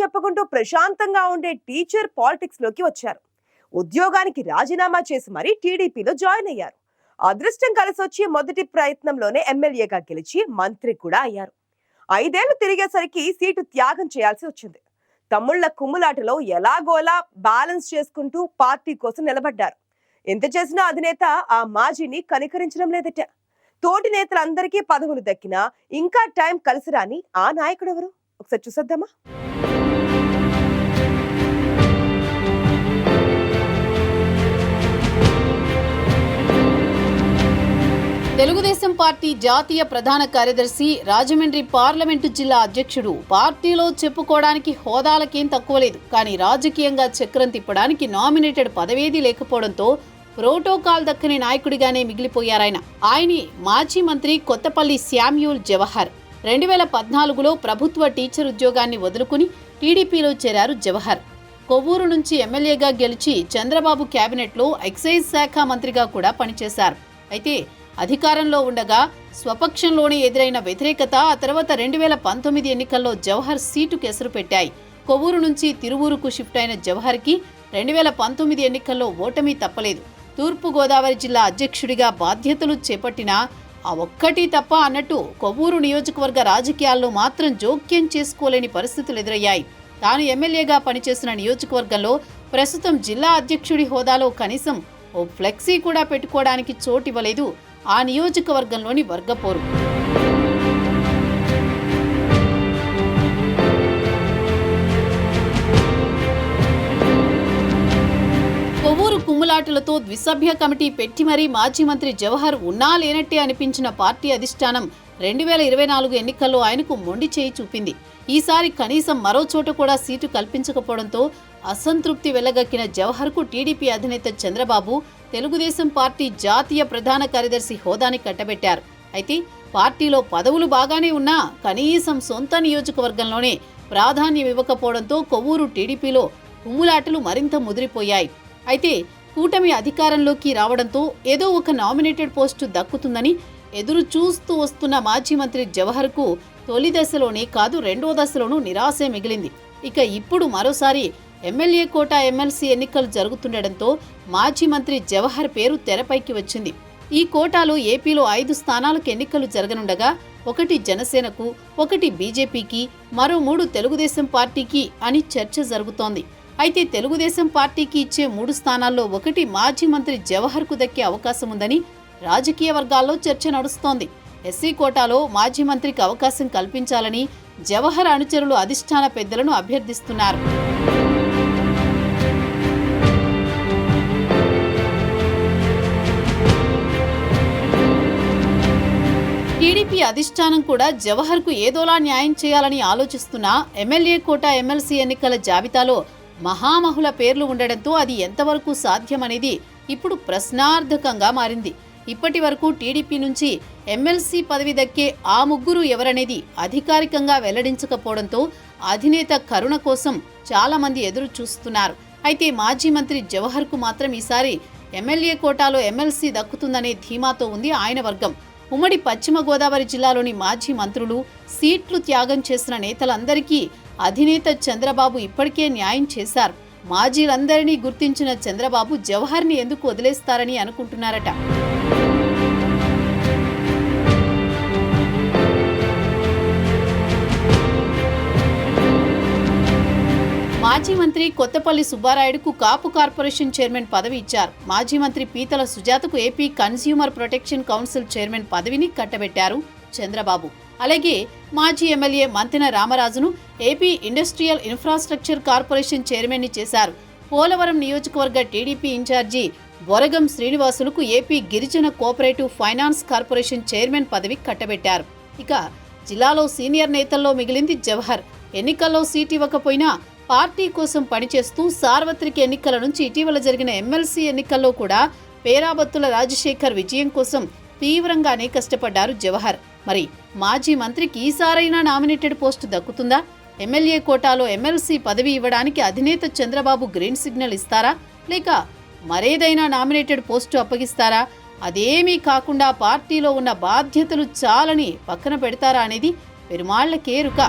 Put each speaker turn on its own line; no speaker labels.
చెప్పుకుంటూ ప్రశాంతంగా ఉండే టీచర్ పాలిటిక్స్లోకి వచ్చారు. ఉద్యోగానికి రాజీనామా చేసి మరీ టీడీపీలో జాయిన్ అయ్యారు. అదృష్టం కలిసి వచ్చి మొదటి ప్రయత్నంలోనే ఎమ్మెల్యేగా గెలిచి మంత్రి కూడా అయ్యారు. ఐదేళ్ళు తిరిగేసరికి సీటు త్యాగం చేయాల్సి వచ్చింది. తమ్ముళ్ళ కుమ్ములాటలో ఎలాగోలా బ్యాలెన్స్ చేసుకుంటూ పార్టీ కోసం నిలబడ్డారు. ఎంత చేసినా అధినేత ఆ మాజీని కనికరించడం లేదట. తోటి నేతలందరికీ పదవులు దక్కినా ఇంకా టైం కలిసి రాని ఆ నాయకుడు ఎవరు ఒకసారి చూసొద్దామా?
తెలుగుదేశం పార్టీ జాతీయ ప్రధాన కార్యదర్శి రాజమండ్రి పార్లమెంటు జిల్లా అధ్యక్షుడు. పార్టీలో చెప్పుకోవడానికి హోదాలకేం తక్కువ లేదు. కానీ రాజకీయంగా చక్రం తిప్పడానికి నామినేటెడ్ పదవేది లేకపోవడంతో ప్రోటోకాల్ దక్కని నాయకుడిగానే మిగిలిపోయారాయన. ఆయని మాజీ మంత్రి కొత్తపల్లి శామ్యూల్ జవహర్. రెండు వేల పద్నాలుగులో ప్రభుత్వ టీచర్ ఉద్యోగాన్ని వదులుకుని టీడీపీలో చేరారు జవహర్. కొవ్వూరు నుంచి ఎమ్మెల్యేగా గెలిచి చంద్రబాబు కేబినెట్లో ఎక్సైజ్ శాఖ మంత్రిగా కూడా పనిచేశారు. అయితే అధికారంలో ఉండగా స్వపక్షంలోనే ఎదురైన వ్యతిరేకత ఆ తర్వాత రెండు వేల పంతొమ్మిది ఎన్నికల్లో జవహర్ సీటు కెసరు పెట్టాయి. కొవ్వూరు నుంచి తిరువూరుకు షిఫ్ట్ అయిన జవహర్కి రెండు వేల పంతొమ్మిది ఎన్నికల్లో ఓటమి తప్పలేదు. తూర్పు గోదావరి జిల్లా అధ్యక్షుడిగా బాధ్యతలు చేపట్టిన ఆ ఒక్కటి తప్ప అన్నట్టు కొవ్వూరు నియోజకవర్గ రాజకీయాల్లో మాత్రం జోక్యం చేసుకోలేని పరిస్థితులు ఎదురయ్యాయి. తాను ఎమ్మెల్యేగా పనిచేసిన నియోజకవర్గంలో ప్రస్తుతం జిల్లా అధ్యక్షుడి హోదాలో కనీసం ఓ ఫ్లెక్సీ కూడా పెట్టుకోవడానికి చోటివ్వలేదు. ఆ నియోజకవర్గంలోని వర్గపోరు. కొవ్వూరు కుమ్ములాటలతో ద్విసభ్య కమిటీ పెట్టి మరీ మాజీ మంత్రి జవహర్ ఉన్నా లేనట్టే అనిపించిన పార్టీ అధిష్టానం రెండు వేల ఇరవై నాలుగు ఎన్నికల్లో ఆయనకు మొండి చేయి చూపింది. ఈసారి కనీసం మరో చోట కూడా సీటు కల్పించకపోవడంతో అసంతృప్తి వెళ్ళగక్కిన జవహర్కు టీడీపీ అధినేత చంద్రబాబు తెలుగుదేశం పార్టీ జాతీయ ప్రధాన కార్యదర్శి హోదాని కట్టబెట్టారు. అయితే పార్టీలో పదవులు బాగానే ఉన్నా కనీసం సొంత నియోజకవర్గంలోనే ప్రాధాన్యం ఇవ్వకపోవడంతో కొవ్వూరు టీడీపీలో ఉమ్ములాటలు మరింత ముదిరిపోయాయి. అయితే కూటమి అధికారంలోకి రావడంతో ఏదో ఒక నామినేటెడ్ పోస్టు దక్కుతుందని ఎదురు చూస్తూ వస్తున్న మాజీ మంత్రి జవహర్కు తొలి దశలోనే కాదు రెండో దశలోనూ నిరాశే మిగిలింది. ఇక ఇప్పుడు మరోసారి ఎమ్మెల్యే కోట ఎమ్మెల్సీ ఎన్నికలు జరుగుతుండటంతో మాజీ మంత్రి జవహర్ పేరు తెరపైకి వచ్చింది. ఈ కోటాలో ఏపీలో ఐదు స్థానాలకు ఎన్నికలు జరగనుండగా ఒకటి జనసేనకు ఒకటి బీజేపీకి మరో మూడు తెలుగుదేశం పార్టీకి అని చర్చ జరుగుతోంది. అయితే తెలుగుదేశం పార్టీకి ఇచ్చే మూడు స్థానాల్లో ఒకటి మాజీ మంత్రి జవహర్కు దక్కే అవకాశం ఉందని రాజకీయ వర్గాల్లో చర్చ నడుస్తోంది. ఎస్సీ కోటాలో మాజీ మంత్రికి అవకాశం కల్పించాలని జవహర్ అనుచరులు అధిష్టాన పెద్దలను అభ్యర్థిస్తున్నారు. టీడీపీ అధిష్టానం కూడా జవహర్కు ఏదోలా న్యాయం చేయాలని ఆలోచిస్తున్న ఎమ్మెల్యే కోట ఎమ్మెల్సీ ఎన్నికల జాబితాలో మహామహుల పేర్లు ఉండడంతో అది ఎంతవరకు సాధ్యమనేది ఇప్పుడు ప్రశ్నార్థకంగా మారింది. ఇప్పటి వరకు టీడీపీ నుంచి ఎమ్మెల్సీ పదవి దక్కే ఆ ముగ్గురు ఎవరనేది అధికారికంగా వెల్లడించకపోవడంతో అధినేత కరుణ కోసం చాలామంది ఎదురు చూస్తున్నారు అయితే మాజీ మంత్రి జవహర్కు మాత్రం ఈసారి ఎమ్మెల్యే కోటాలో ఎమ్మెల్సీ దక్కుతుందనే ధీమాతో ఉంది ఆయన వర్గం. ఉమ్మడి పశ్చిమ గోదావరి జిల్లాలోని మాజీ మంత్రులు సీట్లు త్యాగం చేసిన నేతలందరికీ అధినేత చంద్రబాబు ఇప్పటికే న్యాయం చేశారు. మాజీలందరినీ గుర్తించిన చంద్రబాబు జవహర్ని ఎందుకు వదిలేస్తారని అనుకుంటున్నారట. మాజీ మంత్రి కొత్తపల్లి సుబ్బారాయుడుకు కాపు కార్పొరేషన్ చైర్మన్ పదవి ఇచ్చారు. మాజీ మంత్రి Peethala సుజాతకు AP consumer protection council chairman పదవిని కట్టబెట్టారు చంద్రబాబు. అలాగే మాజీ ఎమ్మెల్యే మంతెన రామరాజును ఏపీ ఇండస్ట్రియల్ ఇన్ఫ్రాస్ట్రక్చర్ కార్పొరేషన్ చైర్మన్ని చేశారు. పోలవరం నియోజకవర్గ టీడీపీ ఇన్ఛార్జి బొరగం శ్రీనివాసులకు ఏపీ గిరిజన కోఆపరేటివ్ ఫైనాన్స్ కార్పొరేషన్ చైర్మన్ పదవి కట్టబెట్టారు. ఇక జిల్లాలో సీనియర్ నేతల్లో మిగిలింది జవహర్. ఎన్నికల్లో సీట్ ఇవ్వకపోయినా పార్టీ కోసం పనిచేస్తూ సార్వత్రిక ఎన్నికల నుంచి ఇటీవల జరిగిన ఎమ్మెల్సీ ఎన్నికల్లో కూడా పేరాబత్తుల రాజశేఖర్ విజయం కోసం తీవ్రంగానే కష్టపడ్డారు జవహర్. మరి మాజీ మంత్రికి ఈసారైనా నామినేటెడ్ పోస్టు దక్కుతుందా? ఎమ్మెల్యే కోటాలో ఎమ్మెల్సీ పదవి ఇవ్వడానికి అధినేత చంద్రబాబు గ్రీన్ సిగ్నల్ ఇస్తారా? లేక మరేదైనా నామినేటెడ్ పోస్టు అప్పగిస్తారా? అదేమీ కాకుండా పార్టీలో ఉన్న బాధ్యతలు చాలని పక్కన పెడతారా అనేది పెరుమాళ్ళ కేరుక.